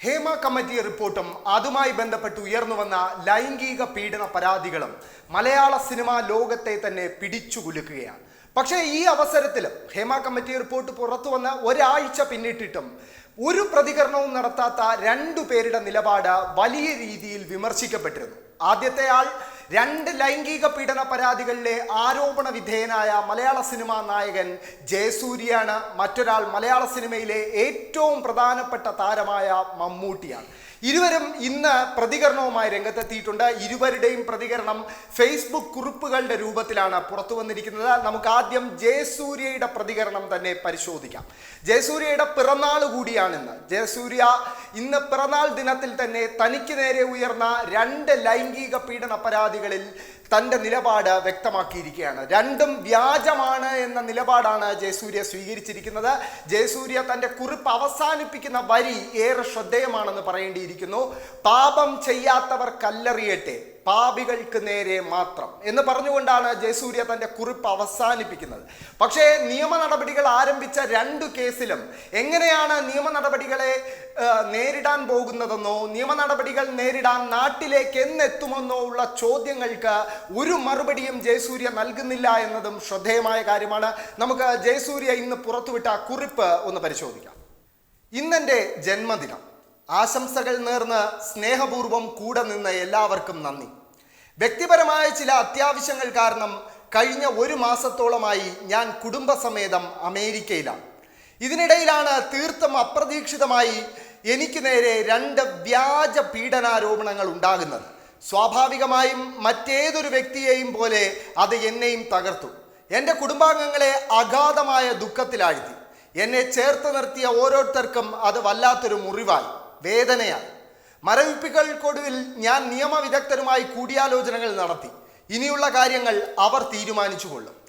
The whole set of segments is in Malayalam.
ഹേമ കമ്മിറ്റി റിപ്പോർട്ടും അതുമായി ബന്ധപ്പെട്ട് ഉയർന്നു വന്ന ലൈംഗിക പീഡന പരാതികളും മലയാള സിനിമാ ലോകത്തെ തന്നെ പിടിച്ചുകുലുക്കുകയാണ് പക്ഷേ ഈ അവസരത്തിൽ ഹേമ കമ്മിറ്റി റിപ്പോർട്ട് പുറത്തു വന്ന ഒരാഴ്ച പിന്നിട്ടിട്ടും ഒരു പ്രതികരണവും നടത്താത്ത രണ്ടു പേരുടെ നിലപാട് വലിയ രീതിയിൽ വിമർശിക്കപ്പെട്ടിരുന്നു. ആദ്യത്തെ ആൾ രണ്ട് ലൈംഗിക പീഡന പരാതികളിലെ ആരോപണ വിധേയനായ മലയാള സിനിമാ നായകൻ ജയസൂര്യയാണ് മറ്റൊരാൾ മലയാള സിനിമയിലെ ഏറ്റവും പ്രധാനപ്പെട്ട താരമായ മമ്മൂട്ടിയാണ്. ഇരുവരും ഇന്ന് പ്രതികരണവുമായി രംഗത്തെത്തിയിട്ടുണ്ട്. ഇരുവരുടെയും പ്രതികരണം ഫേസ്ബുക്ക് കുറിപ്പുകളുടെ രൂപത്തിലാണ് പുറത്തു വന്നിരിക്കുന്നത്. നമുക്ക് ആദ്യം ജയസൂര്യയുടെ പ്രതികരണം തന്നെ പരിശോധിക്കാം. ജയസൂര്യയുടെ പിറന്നാൾ കൂടിയാണിന്ന് ജയസൂര്യ ഇന്ന് പിറന്നാൾ ദിനത്തിൽ തന്നെ തനിക്ക് നേരെ ഉയർന്ന രണ്ട് ലൈംഗിക പീഡന പരാതികളിൽ തന്റെ നിലപാട് വ്യക്തമാക്കിയിരിക്കുകയാണ്. രണ്ടും വ്യാജമാണ് എന്ന നിലപാടാണ് ജയസൂര്യ സ്വീകരിച്ചിരിക്കുന്നത്. ജയസൂര്യ തന്റെ കുറിപ്പ് അവസാനിപ്പിക്കുന്ന വരി ഏറെ ശ്രദ്ധേയമാണെന്ന് പറയേണ്ടിയിരിക്കുന്നു. പാപം ചെയ്യാത്തവർ കല്ലെറിയട്ടെ. പാപികൾക്ക് നേരെ മാത്രം എന്ന് പറഞ്ഞുകൊണ്ടാണ് ജയസൂര്യ തന്റെ കുറിപ്പ് അവസാനിപ്പിക്കുന്നത്. പക്ഷേ നിയമ നടപടികൾ ആരംഭിച്ച രണ്ടു കേസിലും എങ്ങനെയാണ് നിയമ നടപടികളെ നേരിടാൻ പോകുന്നതെന്നോ നിയമ നടപടികൾ നേരിടാൻ നാട്ടിലേക്ക് എന്നെത്തുമെന്നോ ഉള്ള ചോദ്യങ്ങൾക്ക് ഒരു മറുപടിയും ജയസൂര്യ നൽകുന്നില്ല എന്നതും ശ്രദ്ധേയമായ കാര്യമാണ്. നമുക്ക് ജയസൂര്യ ഇന്ന് പുറത്തുവിട്ട കുറിപ്പ് ഒന്ന് പരിശോധിക്കാം. ഇന്നെന്റെ ജന്മദിനം. ആശംസകൾ നേർന്ന് സ്നേഹപൂർവം കൂടെ നിന്ന എല്ലാവർക്കും നന്ദി. വ്യക്തിപരമായ ചില അത്യാവശ്യങ്ങൾ കാരണം കഴിഞ്ഞ ഒരു മാസത്തോളമായി ഞാൻ കുടുംബസമേതം അമേരിക്കയിലാണ്. ഇതിനിടയിലാണ് തീർത്തും അപ്രതീക്ഷിതമായി എനിക്ക് നേരെ രണ്ട് വ്യാജ പീഡനാരോപണങ്ങൾ ഉണ്ടാകുന്നത്. സ്വാഭാവികമായും മറ്റേതൊരു വ്യക്തിയെയും പോലെ അത് എന്നെയും തകർത്തു. എന്റെ കുടുംബാംഗങ്ങളെ അഗാധമായ ദുഃഖത്തിലാഴ്ത്തി. എന്നെ ചേർത്ത് നിർത്തിയ ഓരോരുത്തർക്കും അത് വല്ലാത്തൊരു മുറിവായി. വേദനയായി മരവിപ്പിക്കൽക്കൊടുവിൽ ഞാൻ നിയമവിദഗ്ധരുമായി കൂടിയാലോചനകൾ നടത്തി. ഇനിയുള്ള കാര്യങ്ങൾ അവർ തീരുമാനിച്ചുകൊള്ളും.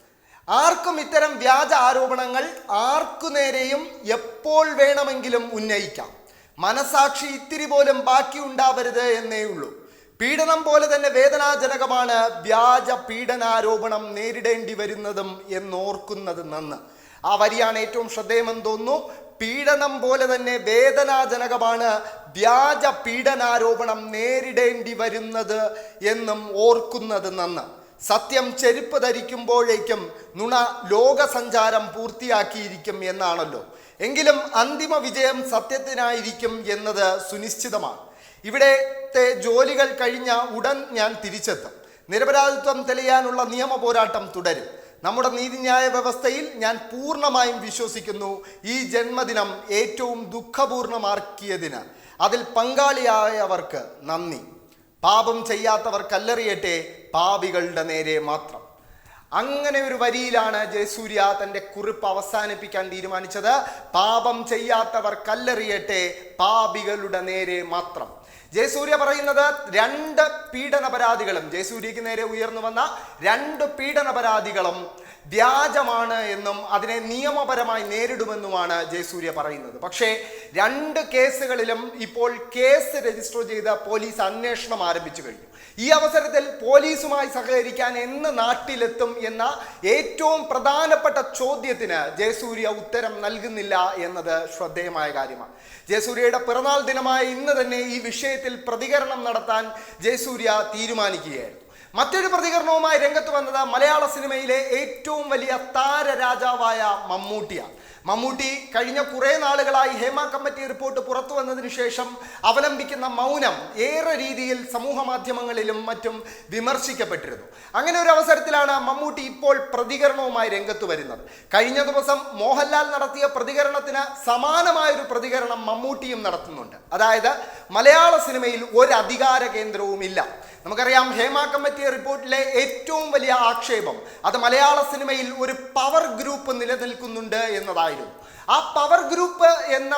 ആർക്കും ഇത്തരം വ്യാജ ആരോപണങ്ങൾ ആർക്കു നേരെയും എപ്പോൾ വേണമെങ്കിലും ഉന്നയിക്കാം. മനസാക്ഷി ഇത്തിരി പോലും ബാക്കിയുണ്ടാവരുത് എന്നേ ഉള്ളൂ. പീഡനം പോലെ തന്നെ വേദനാജനകമാണ് വ്യാജ പീഡനാരോപണം നേരിടേണ്ടി വരുന്നതും എന്നോർക്കുന്നത് നന്ന്. ആ വരിയാണ് ഏറ്റവും ശ്രദ്ധേയമെന്ന് തോന്നുന്നു. പീഡനം പോലെ തന്നെ വേദനാജനകമാണ് വ്യാജ പീഡനാരോപണം നേരിടേണ്ടി വരുന്നത് എന്നും ഓർക്കുന്നത് നന്ന്. സത്യം ചെരുപ്പ് ധരിക്കുമ്പോഴേക്കും നുണ ലോകസഞ്ചാരം പൂർത്തിയാക്കിയിരിക്കും എന്നാണല്ലോ. എങ്കിലും അന്തിമ വിജയം സത്യത്തിനായിരിക്കും എന്നത് സുനിശ്ചിതമാണ്. ഇവിടത്തെ ജോലികൾ കഴിഞ്ഞ ഉടൻ ഞാൻ തിരിച്ചെത്തും. നിരപരാധിത്വം തെളിയാനുള്ള നിയമ പോരാട്ടം തുടരും. നമ്മുടെ നീതിന്യായ വ്യവസ്ഥയിൽ ഞാൻ പൂർണമായും വിശ്വസിക്കുന്നു. ഈ ജന്മദിനം ഏറ്റവും ദുഃഖപൂർണമാക്കിയതിന്. അതിൽ പങ്കാളിയായവർക്ക് നന്ദി. പാപം ചെയ്യാത്തവർ കല്ലെറിയട്ടെ പാപികളുടെ നേരെ മാത്രം. അങ്ങനെ ഒരു വരിയിലാണ് ജയസൂര്യ തന്റെ കുറിപ്പ് അവസാനിപ്പിക്കാൻ തീരുമാനിച്ചത്. പാപം ചെയ്യാത്തവർ കല്ലെറിയട്ടെ പാപികളുടെ നേരെ മാത്രം. ജയസൂര്യ പറയുന്നത് രണ്ട് പീഡന പരാതികളും ജയസൂര്യക്ക് നേരെ ഉയർന്നു വന്ന രണ്ട് പീഡന പരാതികളും വ്യാജമാണ് എന്നും അതിനെ നിയമപരമായി നേരിടുമെന്നുമാണ് ജയസൂര്യ പറയുന്നത്. പക്ഷേ രണ്ട് കേസുകളിലും ഇപ്പോൾ കേസ് രജിസ്റ്റർ ചെയ്ത പോലീസ് അന്വേഷണം ആരംഭിച്ചു കഴിഞ്ഞു. ഈ അവസരത്തിൽ പോലീസുമായി സഹകരിക്കാൻ എന്ന് നാട്ടിലെത്തും എന്ന ഏറ്റവും പ്രധാനപ്പെട്ട ചോദ്യത്തിന് ജയസൂര്യ ഉത്തരം നൽകുന്നില്ല എന്നത് ശ്രദ്ധേയമായ കാര്യമാണ്. ജയസൂര്യയുടെ പിറന്നാൾ ദിനമായ ഇന്ന് തന്നെ ഈ വിഷയത്തിൽ പ്രതികരണം നടത്താൻ ജയസൂര്യ തീരുമാനിക്കുകയായിരുന്നു. മറ്റൊരു പ്രതികരണവുമായി രംഗത്ത് വന്നത് മലയാള സിനിമയിലെ ഏറ്റവും വലിയ താരരാജാവായ മമ്മൂട്ടിയാണ്. മമ്മൂട്ടി കഴിഞ്ഞ കുറേ നാളുകളായി ഹേമ കമ്മിറ്റി റിപ്പോർട്ട് പുറത്തു വന്നതിന് ശേഷം അവലംബിക്കുന്ന മൗനം ഏറെ രീതിയിൽ സമൂഹ മാധ്യമങ്ങളിലും മറ്റും വിമർശിക്കപ്പെട്ടിരുന്നു. അങ്ങനെ ഒരു അവസരത്തിലാണ് മമ്മൂട്ടി ഇപ്പോൾ പ്രതികരണവുമായി രംഗത്ത് വരുന്നത്. കഴിഞ്ഞ ദിവസം മോഹൻലാൽ നടത്തിയ പ്രതികരണത്തിന് സമാനമായൊരു പ്രതികരണം മമ്മൂട്ടിയും നടത്തുന്നുണ്ട്. അതായത് മലയാള സിനിമയിൽ ഒരു അധികാര കേന്ദ്രവുമില്ല നമുക്കറിയാം ഹേമ കമ്മിറ്റി റിപ്പോർട്ടിലെ ഏറ്റവും വലിയ ആക്ഷേപം അത് മലയാള സിനിമയിൽ ഒരു പവർ ഗ്രൂപ്പ് നിലനിൽക്കുന്നുണ്ട് എന്നതായിരുന്നു. ആ പവർ ഗ്രൂപ്പ് എന്ന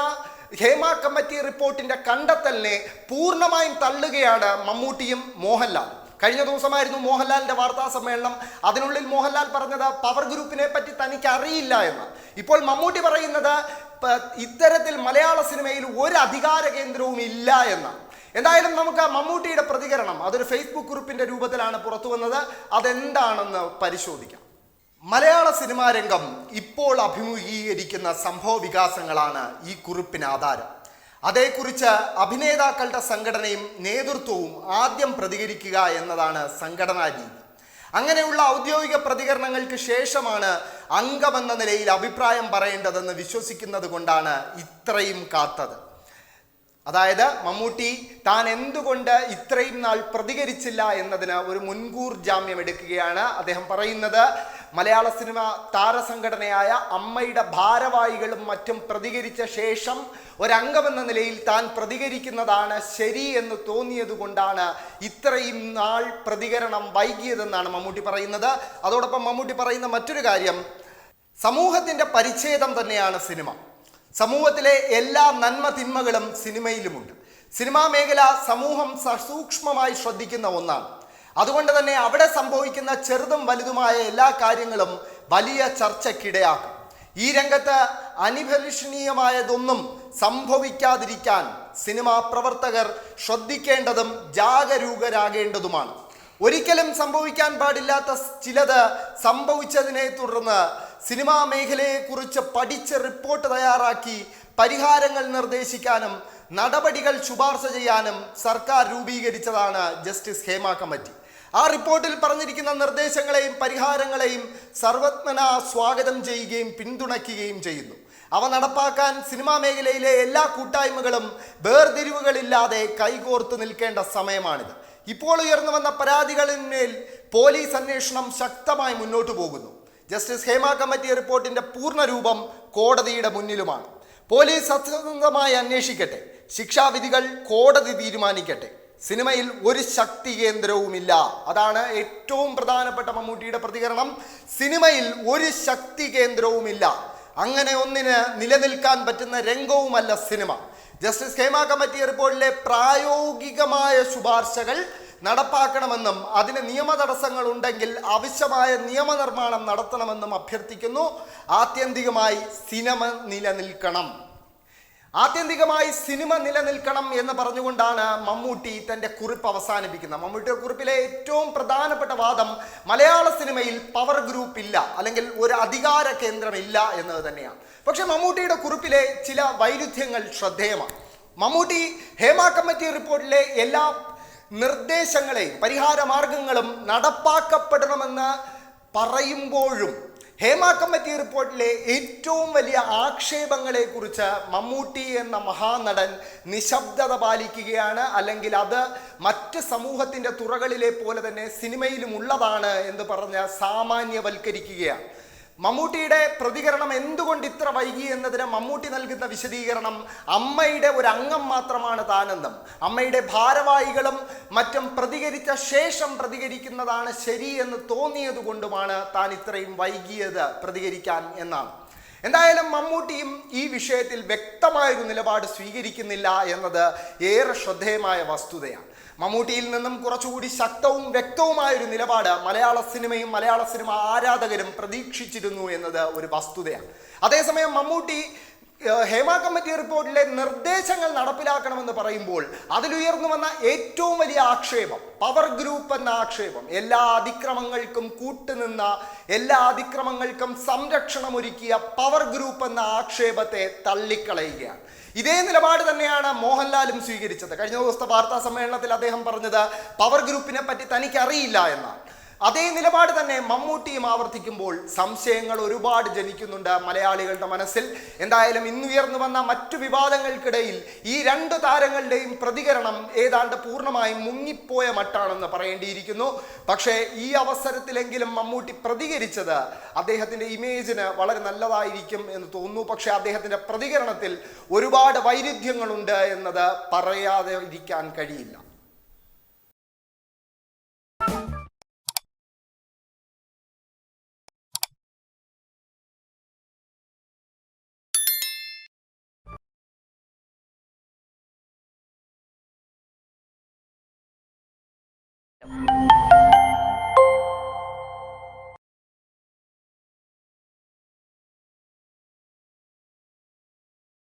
ഹേമ കമ്മിറ്റി റിപ്പോർട്ടിന്റെ കണ്ടെത്തലിനെ പൂർണമായും തള്ളുകയാണ് മമ്മൂട്ടിയും മോഹൻലാൽ കഴിഞ്ഞ ദിവസമായിരുന്നു മോഹൻലാലിന്റെ വാർത്താ സമ്മേളനം. അതിനുള്ളിൽ മോഹൻലാൽ പറഞ്ഞത് പവർ ഗ്രൂപ്പിനെ പറ്റി തനിക്ക് അറിയില്ല എന്ന്. ഇപ്പോൾ മമ്മൂട്ടി പറയുന്നത് ഇത്തരത്തിൽ മലയാള സിനിമയിൽ ഒരു അധികാര കേന്ദ്രവും ഇല്ല എന്ന്. എന്തായാലും നമുക്ക് മമ്മൂട്ടിയുടെ പ്രതികരണം അതൊരു ഫേസ്ബുക്ക് കുറിപ്പിന്റെ രൂപത്തിലാണ് പുറത്തു വന്നത് അതെന്താണെന്ന് പരിശോധിക്കാം. മലയാള സിനിമാ രംഗം ഇപ്പോൾ അഭിമുഖീകരിക്കുന്ന സംഭവ വികാസങ്ങളാണ് ഈ കുറിപ്പിന് ആധാരം. അതേക്കുറിച്ച് അഭിനേതാക്കളുടെ സംഘടനയും നേതൃത്വവും ആദ്യം പ്രതികരിക്കുക എന്നതാണ് സംഘടനാ രീതി. അങ്ങനെയുള്ള ഔദ്യോഗിക പ്രതികരണങ്ങൾക്ക് ശേഷമാണ് അംഗമെന്ന നിലയിൽ അഭിപ്രായം പറയേണ്ടതെന്ന് വിശ്വസിക്കുന്നത് കൊണ്ടാണ് ഇത്രയും കാത്തത്. അതായത് മമ്മൂട്ടി താൻ എന്തുകൊണ്ട് ഇത്രയും നാൾ പ്രതികരിച്ചില്ല എന്നതിന് ഒരു മുൻകൂർ ജാമ്യം എടുക്കുകയാണ് അദ്ദേഹം പറയുന്നത്. മലയാള സിനിമ താരസംഘടനയായ അമ്മയുടെ ഭാരവാഹികളും മറ്റും പ്രതികരിച്ച ശേഷം ഒരംഗമെന്ന നിലയിൽ താൻ പ്രതികരിക്കുന്നതാണ് ശരി എന്ന് തോന്നിയത് കൊണ്ടാണ് ഇത്രയും നാൾ പ്രതികരണം വൈകിയതെന്നാണ് മമ്മൂട്ടി പറയുന്നത്. അതോടൊപ്പം മമ്മൂട്ടി പറയുന്ന മറ്റൊരു കാര്യം സമൂഹത്തിന്റെ പരിച്ഛേദം തന്നെയാണ് സിനിമ. സമൂഹത്തിലെ എല്ലാ നന്മ തിന്മകളും സിനിമയിലുമുണ്ട്. സിനിമാ മേഖല സമൂഹം സസൂക്ഷ്മമായി ശ്രദ്ധിക്കുന്ന ഒന്നാണ്. അതുകൊണ്ട് തന്നെ അവിടെ സംഭവിക്കുന്ന ചെറുതും വലുതുമായ എല്ലാ കാര്യങ്ങളും വലിയ ചർച്ചയ്ക്കിടയാക്കും. ഈ രംഗത്ത് അനുഭവിഷണീയമായതൊന്നും സംഭവിക്കാതിരിക്കാൻ സിനിമാ പ്രവർത്തകർ ശ്രദ്ധിക്കേണ്ടതും ജാഗരൂകരാകേണ്ടതുമാണ്. ഒരിക്കലും സംഭവിക്കാൻ പാടില്ലാത്ത ചിലത് സംഭവിച്ചതിനെ തുടർന്ന് സിനിമാ മേഖലയെക്കുറിച്ച് പഠിച്ച് റിപ്പോർട്ട് തയ്യാറാക്കി പരിഹാരങ്ങൾ നിർദ്ദേശിക്കാനും നടപടികൾ ശുപാർശ ചെയ്യാനും സർക്കാർ രൂപീകരിച്ചതാണ് ജസ്റ്റിസ് ഹേമ കമ്മിറ്റി. ആ റിപ്പോർട്ടിൽ പറഞ്ഞിരിക്കുന്ന നിർദ്ദേശങ്ങളെയും പരിഹാരങ്ങളെയും സർവജ്ഞന സ്വാഗതം ചെയ്യുകയും പിന്തുണയ്ക്കുകയും ചെയ്യുന്നു. അവ നടപ്പാക്കാൻ സിനിമാ മേഖലയിലെ എല്ലാ കൂട്ടായ്മകളും വേർതിരിവുകളില്ലാതെ കൈകോർത്ത് നിൽക്കേണ്ട സമയമാണിത്. ഇപ്പോൾ ഉയർന്നു വന്ന പരാതികളിന്മേൽ പോലീസ് അന്വേഷണം ശക്തമായി മുന്നോട്ടു പോകുന്നു. ജസ്റ്റിസ് ഹേമ കമ്മിറ്റി റിപ്പോർട്ടിന്റെ പൂർണരൂപം കോടതിയുടെ മുന്നിലുമാണ്. പോലീസ് സത്യസന്ധമായി അന്വേഷിക്കട്ടെ. ശിക്ഷാവിധികൾ കോടതി തീരുമാനിക്കട്ടെ. സിനിമയിൽ ഒരു ശക്തി കേന്ദ്രവുമില്ല. അതാണ് ഏറ്റവും പ്രധാനപ്പെട്ട മമ്മൂട്ടിയുടെ പ്രതികരണം. സിനിമയിൽ ഒരു ശക്തി കേന്ദ്രവുമില്ല. അങ്ങനെ ഒന്നിന് നിലനിൽക്കാൻ പറ്റുന്ന രംഗവുമല്ല സിനിമ. ജസ്റ്റിസ് ഹേമ കമ്മിറ്റി റിപ്പോർട്ടിലെ പ്രായോഗികമായ ശുപാർശകൾ നടപ്പാക്കണമെന്നും അതിന് നിയമ തടസ്സങ്ങൾ ഉണ്ടെങ്കിൽ ആവശ്യമായ നിയമനിർമ്മാണം നടത്തണമെന്നും അഭ്യർത്ഥിക്കുന്നു. ആത്യന്തികമായി സിനിമ നിലനിൽക്കണം. ആത്യന്തികമായി സിനിമ നിലനിൽക്കണം എന്ന് പറഞ്ഞുകൊണ്ടാണ് മമ്മൂട്ടി തന്റെ കുറിപ്പ് അവസാനിപ്പിക്കുന്നത്. മമ്മൂട്ടിയുടെ കുറിപ്പിലെ ഏറ്റവും പ്രധാനപ്പെട്ട വാദം മലയാള സിനിമയിൽ പവർ ഗ്രൂപ്പ് ഇല്ല അല്ലെങ്കിൽ ഒരു അധികാര കേന്ദ്രമില്ല എന്നത് തന്നെയാണ്. പക്ഷേ മമ്മൂട്ടിയുടെ കുറിപ്പിലെ ചില വൈരുദ്ധ്യങ്ങൾ ശ്രദ്ധേയമാണ്. മമ്മൂട്ടി ഹേമ കമ്മിറ്റി റിപ്പോർട്ടിലെ എല്ലാ നിർദ്ദേശങ്ങളെയും പരിഹാര മാർഗങ്ങളും നടപ്പാക്കപ്പെടണമെന്ന് പറയുമ്പോഴും ഹേമ കമ്മിറ്റി റിപ്പോർട്ടിലെ ഏറ്റവും വലിയ ആക്ഷേപങ്ങളെക്കുറിച്ച് മമ്മൂട്ടി എന്ന മഹാനടൻ നിശബ്ദത പാലിക്കുകയാണ്. അല്ലെങ്കിൽ അത് മറ്റ് സമൂഹത്തിന്റെ തുറകളിലെ പോലെ തന്നെ സിനിമയിലും ഉള്ളതാണ് എന്ന് പറഞ്ഞ് സാമാന്യവൽക്കരിക്കുകയാണ്. മമ്മൂട്ടിയുടെ പ്രതികരണം എന്തുകൊണ്ട് ഇത്ര വൈകി എന്നതിന് മമ്മൂട്ടി നൽകുന്ന വിശദീകരണം അമ്മയുടെ ഒരു അംഗം മാത്രമാണ് താനെന്നും അമ്മയുടെ ഭാരവാഹികളും മറ്റും പ്രതികരിച്ച ശേഷം പ്രതികരിക്കുന്നതാണ് ശരി എന്ന് തോന്നിയത് കൊണ്ടുമാണ് താൻ ഇത്രയും വൈകിയത് പ്രതികരിക്കാൻ എന്നാണ്. എന്തായാലും മമ്മൂട്ടിയും ഈ വിഷയത്തിൽ വ്യക്തമായൊരു നിലപാട് സ്വീകരിക്കുന്നില്ല എന്നത് ഏറെ ശ്രദ്ധേയമായ വസ്തുതയാണ്. മമ്മൂട്ടിയിൽ നിന്നും കുറച്ചുകൂടി ശക്തവും വ്യക്തവുമായ ഒരു നിലപാട് മലയാള സിനിമയും മലയാള സിനിമ ആരാധകരും പ്രതീക്ഷിച്ചിരുന്നു എന്നത് ഒരു വസ്തുതയാണ്. അതേസമയം മമ്മൂട്ടി ഹേമ കമ്മിറ്റി റിപ്പോർട്ടിലെ നിർദ്ദേശങ്ങൾ നടപ്പിലാക്കണമെന്ന് പറയുമ്പോൾ അതിലുയർന്നു വന്ന ഏറ്റവും വലിയ ആക്ഷേപം പവർ ഗ്രൂപ്പ് എന്ന ആക്ഷേപം എല്ലാ അതിക്രമങ്ങൾക്കും കൂട്ടുനിന്ന എല്ലാ അതിക്രമങ്ങൾക്കും സംരക്ഷണമൊരുക്കിയ പവർ ഗ്രൂപ്പ് എന്ന ആക്ഷേപത്തെ തള്ളിക്കളയുകയാണ്. ഇതേ നിലപാട് തന്നെയാണ് മോഹൻലാലും സ്വീകരിച്ചത്. കഴിഞ്ഞ ദിവസത്തെ വാർത്താ സമ്മേളനത്തിൽ അദ്ദേഹം പറഞ്ഞത് പവർ ഗ്രൂപ്പിനെ പറ്റി തനിക്കറിയില്ല എന്നാണ്. അതേ നിലപാട് തന്നെ മമ്മൂട്ടിയും ആവർത്തിക്കുമ്പോൾ സംശയങ്ങൾ ഒരുപാട് ജനിക്കുന്നുണ്ട് മലയാളികളുടെ മനസ്സിൽ. എന്തായാലും ഇന്നുയർന്നു വന്ന മറ്റു വിവാദങ്ങൾക്കിടയിൽ ഈ രണ്ട് താരങ്ങളുടെയും പ്രതികരണം ഏതാണ്ട് പൂർണമായും മുങ്ങിപ്പോയ മട്ടാണെന്ന് പറയേണ്ടിയിരിക്കുന്നു. പക്ഷേ ഈ അവസരത്തിലെങ്കിലും മമ്മൂട്ടി പ്രതികരിച്ചത് അദ്ദേഹത്തിന്റെ ഇമേജിന് വളരെ നല്ലതായിരിക്കും എന്ന് തോന്നുന്നു. പക്ഷേ അദ്ദേഹത്തിന്റെ പ്രതികരണത്തിൽ ഒരുപാട് വൈരുദ്ധ്യങ്ങളുണ്ട് എന്നത് പറയാതെ ഇരിക്കാൻ കഴിയില്ല. you